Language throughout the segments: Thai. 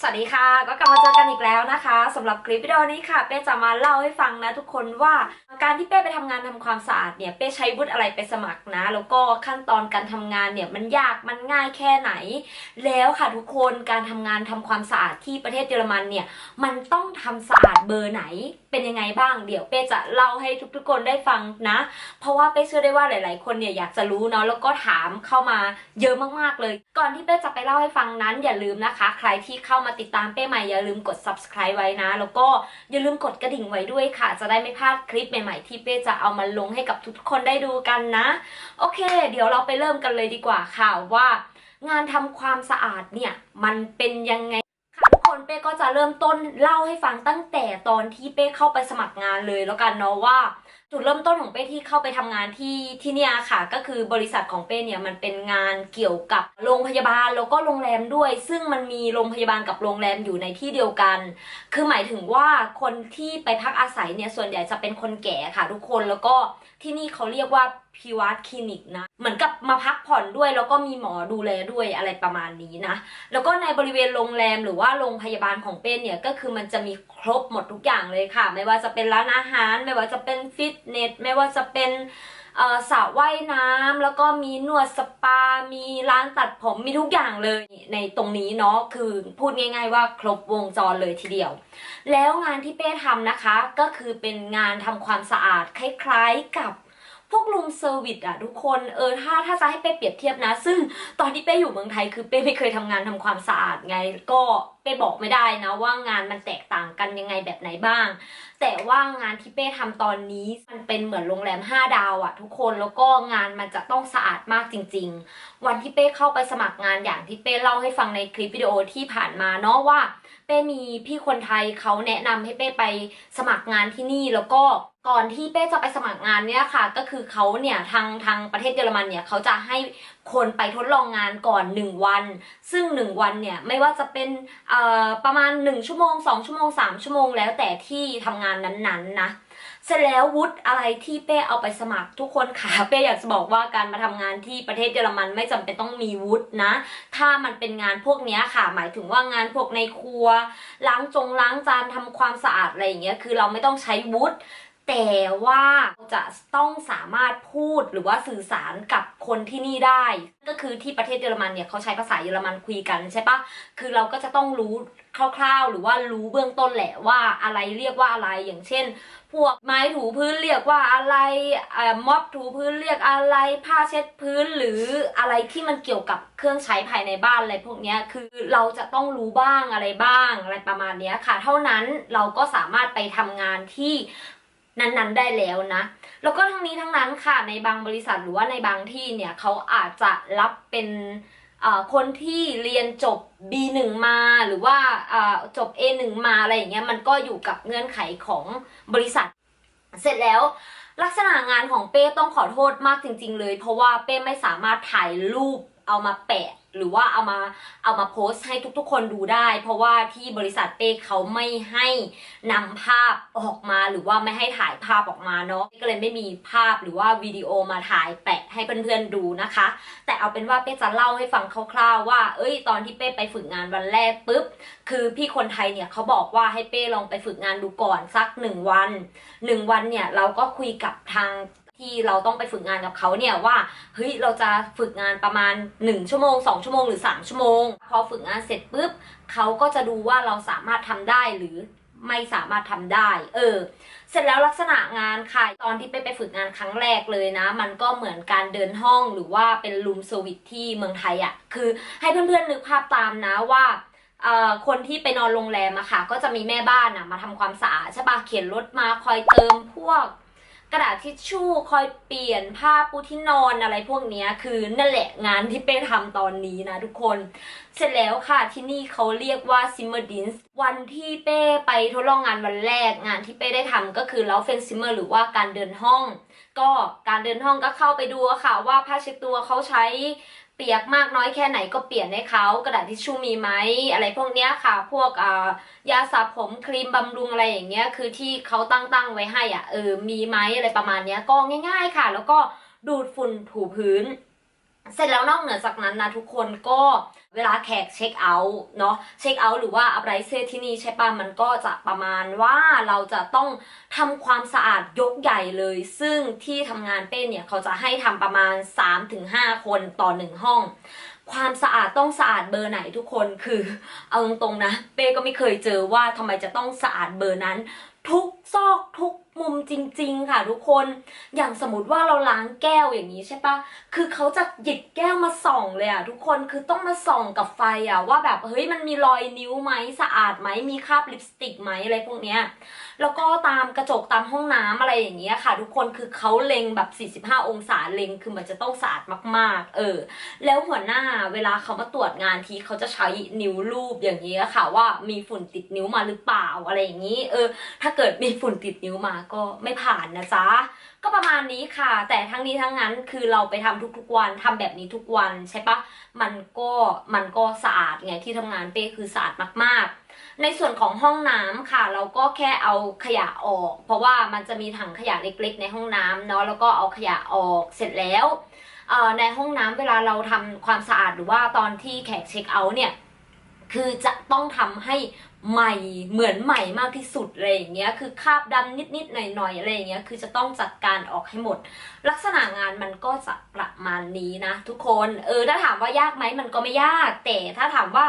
สวัสดีค่ะ ก็กลับมาเจอกันอีกแล้วนะคะสำหรับคลิปวิดีโอนี้ค่ะเป้จะมาเล่าให้ฟังนะทุกคนว่าการที่เป้ไปทำงานทำความสะอาดเนี่ยเป้ใช้วุฒิอะไรไปสมัครนะ แล้วก็ขั้นตอนการทำงานเนี่ยมันยากมันง่ายแค่ไหน แล้วค่ะทุกคนการทำงานทำความสะอาดที่ประเทศเยอรมันเนี่ยมันต้องทำสะอาดเบอร์ไหนเป็นยังไงบ้างเดี๋ยวเป้จะเล่าให้ทุกๆคนได้ฟังนะ เพราะว่าเป้เชื่อได้ว่าหลาย ๆ คนเนี่ยอยากจะรู้เนาะแล้วก็ถามเข้ามาเยอะมากๆเลย ก่อนที่เป้จะไปเล่าให้ฟังนั้นอย่าลืมนะคะ ใครที่เข้ามาติดตามเป้ใหม่อย่าลืมกด subscribe ไว้นะ แล้วก็อย่าลืมกดกระดิ่งไว้ด้วยค่ะ จะได้ไม่พลาดคลิปใหม่ๆที่เป้จะเอามาลงให้กับทุกคนได้ดูกันนะ โอเค เดี๋ยวเราไปเริ่มกันเลยดีกว่าค่ะว่า งานทำความสะอาดเนี่ยมันเป็นยังไงค่ะคนเป้ก็จะเริ่มต้นเล่าให้ฟังตั้งแต่ตอนที่เป้เข้าไปสมัครงานเลยแล้วกันเนาะว่าจุดเริ่มต้นของเป้ที่เข้าไปทำงานที่ที่เนี่ยค่ะ ก็คือบริษัทของเป้เนี่ยมันเป็นงานเกี่ยวกับโรงพยาบาลแล้วก็โรงแรมด้วย ซึ่งมันมีโรงพยาบาลกับโรงแรมอยู่ในที่เดียวกัน คือหมายถึงว่าคนที่ไปพักอาศัยเนี่ยส่วนใหญ่จะเป็นคนแก่ค่ะ ทุกคนแล้วก็ที่นี่เขาเรียกว่าพิวัตคลินิกนะ เหมือนกับมาพักผ่อนด้วย แล้วก็มีหมอดูแลด้วยอะไรประมาณนี้นะ แล้วก็ในบริเวณโรงแรมหรือว่าโรงพยาบาลของเป้เนี่ยก็คือมันจะมีครบหมดทุกอย่างเลยค่ะ ไม่ว่าจะเป็นร้านอาหาร ไม่ว่าจะเป็นฟิตเนสไม่ว่าจะเป็นสระว่ายน้ำแล้วก็มีนวดสปา มีร้านตัดผมมีทุกอย่างเลยในตรงนี้เนาะคือพูดง่าย ๆ ว่าครบวงจรเลยทีเดียว แล้วงานที่เป้ทำนะคะก็คือเป็นงานทำความสะอาดคล้ายๆกับ พวกรูมเซอร์วิสอะทุกคนเออถ้าถ้าจะให้เป้เปรียบเทียบนะ ซึ่งตอนที่เป้อยู่เมืองไทยคือเป้ไม่เคยทำงานทำความสะอาดไง ก็เป้บอกไม่ได้นะว่างานมันแตกต่างกันยังไงแบบไหนบ้าง แต่ว่างานที่เป้ทำตอนนี้มันเป็นเหมือนโรงแรม 5 ดาวอะทุกคนแล้วก็งานมันจะต้องสะอาดมากจริง ๆ วันที่เป้เข้าไปสมัครงานอย่างที่เป้เล่าให้ฟังในคลิปวิดีโอที่ผ่านมาเนาะว่าเป้มีพี่คนไทยเขาแนะนำให้เป้ไปสมัครงานที่นี่แล้วก็ ก่อนที่เป้จะไปสมัครงานเนี่ยค่ะ ก็คือเขาเนี่ยทางทางประเทศเยอรมันเนี่ยเขาจะให้คนไปทดลองงานก่อน 1 วัน ซึ่ง 1 วันเนี่ยไม่ว่าจะเป็นประมาณ 1 ชั่วโมง 2 ชั่วโมง 3 ชั่วโมงแล้วแต่ที่ทำงานนั้นๆนะเสร็จแล้ววุฒิอะไรที่เป้เอาไปสมัครทุกคนค่ะเป้อยากจะบอกว่าการมาทำงานที่ประเทศเยอรมันไม่จำเป็นต้องมีวุฒินะ ถ้ามันเป็นงานพวกนี้ค่ะ หมายถึงว่างานพวกในครัว ล้างจงล้างจานทำความสะอาดอะไรอย่างเงี้ยคือเราไม่ต้องใช้วุฒิ แต่ว่าจะต้องสามารถพูดหรือว่าสื่อสารกับคนที่นี่ได้ ก็คือที่ประเทศเยอรมันเนี่ยเขาใช้ภาษาเยอรมันคุยกันใช่ปะคือเราก็จะต้องรู้คร่าวๆ หรือว่ารู้เบื้องต้นแหละว่าอะไรเรียกว่าอะไรอย่างเช่น พวกไม้ถูพื้นเรียกว่าอะไรม็อบถูพื้นเรียกอะไร ผ้าเช็ดพื้นหรืออะไรที่มันเกี่ยวกับเครื่องใช้ภายในบ้านอะไรพวกเนี้ยคือเราจะต้องรู้บ้างอะไรบ้างอะไรประมาณเนี้ยค่ะ เท่านั้นเราก็สามารถไปทำงานที่ นั้นๆได้แล้วนะ แล้วก็ทั้งนี้ทั้งนั้นค่ะในบางบริษัทหรือว่าในบางที่เนี่ยเขาอาจจะรับเป็นคนที่เรียนจบ B1 มาหรือว่าจบ A1 มาอะไรอย่างเงี้ยมันก็อยู่กับเงื่อนไขของบริษัท เสร็จแล้วลักษณะงานของเป้ต้องขอโทษมากจริง ๆ เลย เพราะว่าเป้ไม่สามารถถ่ายรูป เอามาแปะ หรือว่าเอามาเอามาโพสต์ให้ทุกๆ คนดูได้ เพราะว่าที่บริษัทเป้เขาไม่ให้นำภาพออกมาหรือว่าไม่ให้ถ่ายภาพออกมาเนาะก็เลยไม่มีภาพหรือว่าวิดีโอมาถ่ายแปะให้เพื่อนๆดูนะคะ แต่เอาเป็นว่าเป้จะเล่าให้ฟังคร่าวๆ ว่า เอ้ย ตอนที่เป้ไปฝึกงานวันแรกปุ๊บคือพี่คนไทยเนี่ยเขาบอกว่าให้เป้ลองไปฝึกงานดูก่อนสักหนึ่งวันหนึ่งวันเนี่ยเราก็คุยกับทาง ที่เราต้องไปฝึกงานกับเขาเนี่ยว่าเฮ้ยเราจะฝึกงานประมาณ 1 ชั่วโมง 2 ชั่วโมงหรือ 3 ชั่วโมง พอฝึกงานเสร็จปุ๊บเขาก็จะดูว่าเราสามารถทำได้หรือไม่สามารถทำได้ เออ เสร็จแล้วลักษณะงานค่ะ ตอนที่ไปไปฝึกงานครั้งแรกเลยนะ มันก็เหมือนการเดินห้องหรือว่าเป็นรูมเซอร์วิสที่เมืองไทยอะ่ะ คือให้เพื่อนๆนึกภาพตามนะว่าเอ่อคนที่ไปนอนโรงแรมอะค่ะ ก็จะมีแม่บ้านอะมาทำความสะอาดใช่ปะเขียนรถมาคอยเติมพวก กระดาษทิชชู่คอยเปลี่ยนผ้าปูที่นอนอะไรพวกนี้คือนั่นแหละงานที่เป้ทำตอนนี้นะทุกคน เสร็จแล้วค่ะที่นี่เขาเรียกว่าซิมเมอร์ดินส์วันที่เป้ไปทดลองงานวันแรกงานที่เป้ได้ทำก็คือเลาเฟนซิมเมอร์หรือว่าการเดินห้อง ก็การเดินห้องก็เข้าไปดูค่ะ ว่าผ้าเช็ดตัวเขาใช้เปียกมากน้อยแค่ไหนก็เปลี่ยนให้เขากระดาษทิชชู่มีไหมอะไรพวกเนี้ยค่ะ พวกอ่ายาสระผมครีมบำรุงอะไรอย่างเงี้ยคือที่เขาตั้งตั้งไว้ให้อะเออมีไหมอะไรประมาณเนี้ยก็ง่าย ๆค่ะ แล้วก็ดูดฝุ่นถูพื้น เสร็จแล้วนอกเหนือจากนั้นนะทุกคนก็เวลาแขกเช็คเอาท์เนาะเช็คเอาท์หรือว่าอะไรเซที่นี่ใช่ปะมันก็จะประมาณว่าเราจะต้องทำความสะอาดยกใหญ่เลย ซึ่งที่ทำงานเป้เนี่ยเขาจะให้ทำประมาณ 3-5 คนต่อหนึ่งห้อง ความสะอาดต้องสะอาดเบอร์ไหนทุกคนคือเอาตรงๆนะ เป้ก็ไม่เคยเจอว่าทำไมจะต้องสะอาดเบอร์นั้น ทุกซอกทุก มุมจริง ๆ ค่ะทุกคน อย่างสมมติว่าเราล้างแก้วอย่างนี้ใช่ปะคือเขาจะหยิบแก้วมาส่องเลยอะทุกคนคือต้องมาส่องกับไฟอะว่าแบบเฮ้ยมันมีรอยนิ้วไหมสะอาดไหมมีคราบลิปสติกไหมอะไรพวกเนี้ย แล้วก็ตามกระจกตามห้องน้ำอะไรอย่างเงี้ยค่ะ ทุกคนคือเขาเล็งแบบ 45 องศาเล็งคือมันจะต้องสะอาดมาก ๆ เออ แล้วหัวหน้าเวลาเขามาตรวจงานทีเขาจะใช้นิ้วรูปอย่างนี้ยค่ะ ว่ามีฝุ่นติดนิ้วมาหรือเปล่าอะไรอย่างนี้ เออ ถ้าเกิดมีฝุ่นติดนิ้วมาก็ไม่ผ่านนะจ๊ะก็ประมาณนี้ค่ะ แต่ทั้งนี้ทั้งนั้นคือเราไปทำทุกๆวันทำแบบนี้ทุกวันใช่ปะมันก็มันก็สะอาดไงที่ทำงานเป้คือสะอาดมากๆ ในส่วนของห้องน้ำค่ะ เราก็แค่เอาขยะออก เพราะว่ามันจะมีถังขยะเล็กๆ ในห้องน้ำเนาะแล้วก็เอาขยะออกเสร็จแล้วในห้องน้ำเวลาเราทำความสะอาดหรือว่าตอนที่แขกเช็คเอาท์เนี่ยคือจะต้องทำให้ใหม่เหมือนใหม่มากที่สุดอะไรอย่างเงี้ยคือคาบดำนิดๆหน่อยๆอะไรอย่างเงี้ยคือจะต้องจัดการออกให้หมด ลักษณะงานมันก็จะประมาณนี้นะ ทุกคนเออถ้าถามว่ายากไหมมันก็ไม่ยาก แต่ถ้าถามว่า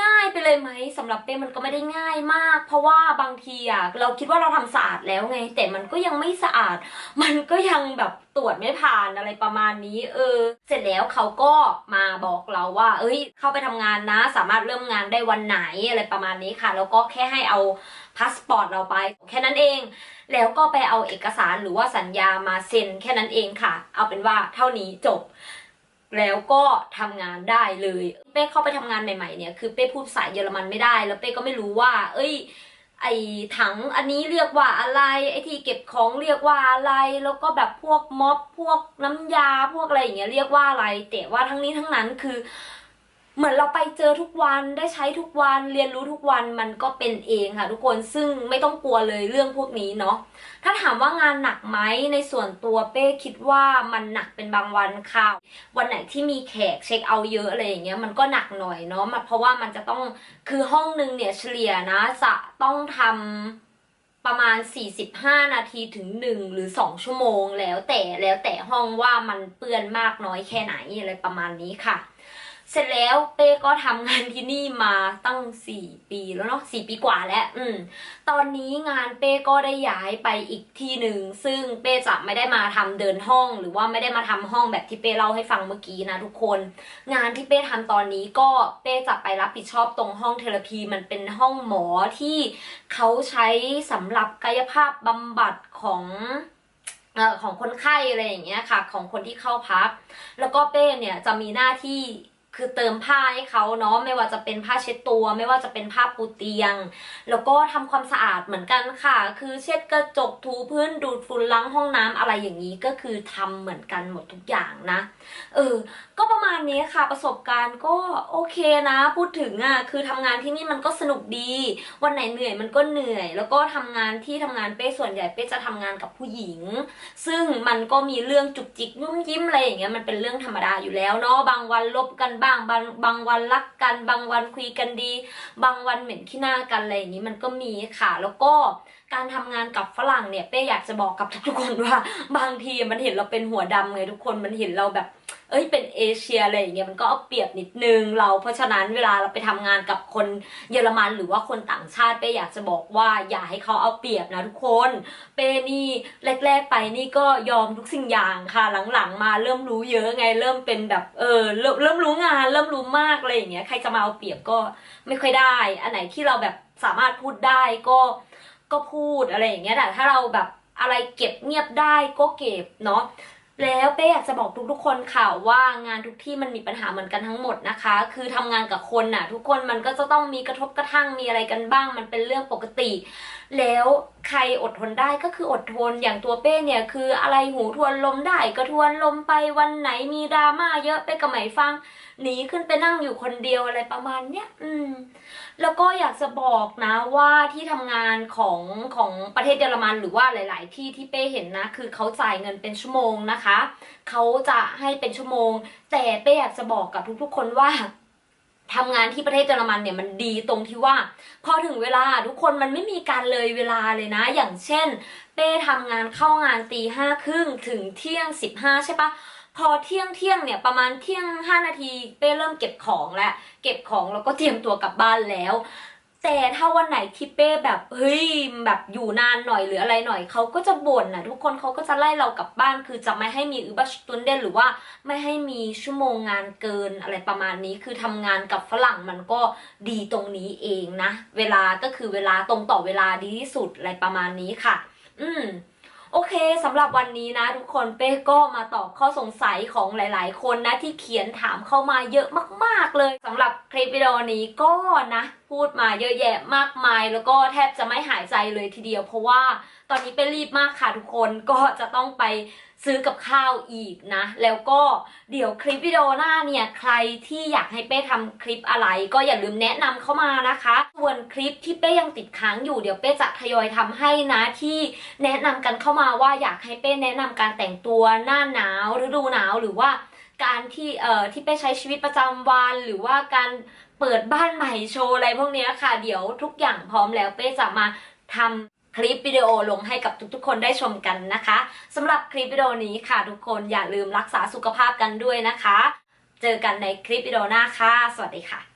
ง่ายไปเลยไหมสำหรับเป้มันก็ไม่ได้ง่ายมาก เพราะว่าบางทีอะเราคิดว่าเราทำสะอาดแล้วไง แต่มันก็ยังไม่สะอาด มันก็ยังแบบตรวจไม่ผ่านอะไรประมาณนี้ เออ เสร็จแล้วเขาก็มาบอกเราว่า เอ้ย เข้าไปทำงานนะ สามารถเริ่มงานได้วันไหนอะไรประมาณนี้ค่ะ แล้วก็แค่ให้เอาพาสปอร์ตเราไป แค่นั้นเอง แล้วก็ไปเอาเอกสารหรือว่าสัญญามาเซ็นแค่นั้นเองค่ะ เอาเป็นว่าเท่านี้จบ แล้วก็ทำงานได้เลย เป้เข้าไปทำงานใหม่ๆเนี่ยคือเป้พูดภาษาเยอรมันไม่ได้ แล้วเป้ก็ไม่รู้ว่า เอ้ย ไอถังอันนี้เรียกว่าอะไร ไอที่เก็บของเรียกว่าอะไร แล้วก็แบบพวกม็อบพวกน้ำยาพวกอะไรอย่างเงี้ยเรียกว่าอะไร แต่ว่าทั้งนี้ทั้งนั้นคือ เหมือนเราไปเจอทุกวันได้ใช้ทุกวันเรียนรู้ทุกวันมันก็เป็นเองค่ะ ทุกคนซึ่งไม่ต้องกลัวเลยเรื่องพวกนี้เนาะถ้าถามว่างานหนักไหมในส่วนตัวเป้คิดว่ามันหนักเป็นบางวันค่ะ วันไหนที่มีแขกเช็คเอาเยอะอะไรอย่างเงี้ยมันก็หนักหน่อยเนาะมันเพราะว่ามันจะต้องคือห้องนึงเนี่ยเฉลี่ยนะจะต้องทำประมาณ 45 นาทีถึง 1 หรือ 2 ชั่วโมงแล้วแต่แล้วแต่ห้องว่ามันเปื้อนมากน้อยแค่ไหนอะไรประมาณนี้ค่ะ เสร็จแล้วเป้ก็ทำงานที่นี่มาตั้ง 4 ปีแล้วเนาะ4ปีกว่าแล้ว อืม ตอนนี้งานเป้ก็ได้ย้ายไปอีกที่หนึ่ง ซึ่งเป้จะไม่ได้มาทำเดินห้อง หรือว่าไม่ได้มาทำห้องแบบที่เป้เล่าให้ฟังเมื่อกี้นะทุกคน งานที่เป้ทำตอนนี้ก็เป้จะไปรับผิดชอบตรงห้องเทเลพีมันเป็นห้องหมอที่เขาใช้สำหรับกายภาพบำบัดของเอ่อของคนไข้อะไรอย่างเงี้ยค่ะ ของคนที่เข้าพัก แล้วก็เป้เนี่ยจะมีหน้าที่ คือเติมผ้าให้เขาเนาะไม่ว่าจะเป็นผ้าเช็ดตัว ไม่ว่าจะเป็นผ้าปูเตียง แล้วก็ทำความสะอาดเหมือนกันค่ะ คือเช็ดกระจกถูพื้นดูดฝุ่นล้างห้องน้ำอะไรอย่างนี้ก็คือทำเหมือนกันหมดทุกอย่างนะ เออ ก็ประมาณนี้ค่ะประสบการณ์ก็โอเคนะ พูดถึงอะคือทำงานที่นี่มันก็สนุกดี วันไหนเหนื่อยมันก็เหนื่อย แล้วก็ทำงานที่ทำงานเป้ส่วนใหญ่เป้จะทำงานกับผู้หญิง ซึ่งมันก็มีเรื่องจุกจิกยุ่มยิ้มอะไรอย่างเงี้ยมันเป็นเรื่องธรรมดาอยู่แล้วเนาะบางวันลบกันบ้าง บางบางวันรักกัน บางวันคุยกันดี บางวันเหม็นขี้หน้ากันอะไรอย่างนี้มันก็มีค่ะ แล้วก็การทำงานกับฝรั่งเนี่ยเป้อยากจะบอกกับทุกๆคนว่า บางทีมันเห็นเราเป็นหัวดำไงทุกคนมันเห็นเราแบบ เอ้ยเป็นเอเชียอะไรอย่างเงี้ยมันก็เอาเปรียบนิดนึงเรา เพราะฉะนั้นเวลาเราไปทำงานกับคนเยอรมันหรือว่าคนต่างชาติเป้อยากจะบอกว่าอย่าให้เขาเอาเปรียบนะทุกคน เป้นี่แรก ๆ ไปนี่ก็ยอมทุกสิ่งอย่างค่ะหลังๆ มาเริ่มรู้เยอะไงเริ่มเป็นแบบเออเริ่มเริ่มรู้งาน เริ่มรู้มากอะไรอย่างเงี้ยใครจะมาเอาเปรียบก็ไม่ค่อยได้ อันไหนที่เราแบบสามารถพูดได้ก็ก็พูดอะไรอย่างเงี้ยแต่ถ้าเราแบบอะไรเก็บเงียบได้ก็เก็บเนาะ แล้วเป้อยากจะบอกทุกๆคนค่ะว่างานทุกที่มันมีปัญหาเหมือนกันทั้งหมดนะคะ คือทำงานกับคนน่ะ ทุกคนมันก็จะต้องมีกระทบกระทั่งมีอะไรกันบ้าง มันเป็นเรื่องปกติ แล้วใครอดทนได้ก็คืออดทนอย่างตัวเป้เนี่ยคืออะไรหูทวนลมได้ก็ทวนลมไปวันไหนมีดราม่าเยอะเป้ก็ไม่ฟังหนีขึ้นไปนั่งอยู่คนเดียวอะไรประมาณเนี้ยอืม แล้วก็อยากจะบอกนะว่าที่ทำงานของของประเทศเยอรมันหรือว่าหลาย ๆ ที่ที่เป้เห็นนะ คือเขาจ่ายเงินเป็นชั่วโมงนะคะเขาจะให้เป็นชั่วโมง แต่เป้อยากจะบอกกับทุกๆ คนว่า ทำงานที่ประเทศเยอรมันเนี่ยมันดีตรงที่ว่า พอถึงเวลาทุกคนมันไม่มีการเลยเวลาเลยนะ อย่างเช่น เป้ทำงานเข้างานตีห้าครึ่งถึงเที่ยงสิบห้าใช่ปะพอเที่ยงเที่ยงเนี่ยประมาณเที่ยงห้านาทีเป้เริ่มเก็บของแล้วเก็บของแล้วก็เตรียมตัวกลับบ้านแล้ว แต่ถ้าวันไหนที่เป้แบบเฮ้ยแบบอยู่นานหน่อยหรืออะไรหน่อยเขาก็จะบ่นนะทุกคนเขาก็จะไล่เรากลับบ้าน คือจะไม่ให้มีอุบัติตุนเดนหรือว่าไม่ให้มีชั่วโมงงานเกินอะไรประมาณนี้ คือทำงานกับฝรั่งมันก็ดีตรงนี้เองนะ เวลาก็คือเวลาตรงต่อเวลาดีที่สุดอะไรประมาณนี้ค่ะ อืม โอเคสำหรับวันนี้นะทุกคนเป้ก็มาตอบข้อสงสัยของหลาย ๆ คนนะที่เขียนถามเข้ามาเยอะมาก ๆ เลยสำหรับคลิปวิดีโอนี้ก็นะพูดมาเยอะแยะมากมาย แล้วก็แทบจะไม่หายใจเลยทีเดียว เพราะว่าตอนนี้เป้รีบมากค่ะทุกคนก็จะต้องไป ซื้อกับข้าวอีกนะ แล้วก็เดี๋ยวคลิปวิดีโอหน้าเนี่ยใครที่อยากให้เป้ทำคลิปอะไร ก็อย่าลืมแนะนำเข้ามานะคะ ส่วนคลิปที่เป้ยังติดค้างอยู่เดี๋ยวเป้จะทยอยทำให้นะที่แนะนำกันเข้ามาว่าอยากให้เป้แนะนำการแต่งตัวหน้าหนาวฤดูหนาวหรือว่าการที่เอ่อที่เป้ใช้ชีวิตประจำวันหรือว่าการเปิดบ้านใหม่โชว์อะไรพวกนี้ค่ะ เดี๋ยวทุกอย่างพร้อมแล้วเป้จะมาทำ คลิปวิดีโอลงให้กับทุกๆ คนได้ชมกันนะคะสำหรับคลิปวิดีโอนี้ค่ะทุกคนอย่าลืมรักษาสุขภาพกันด้วยนะคะ เจอกันในคลิปวิดีโอหน้าค่ะ สวัสดีค่ะ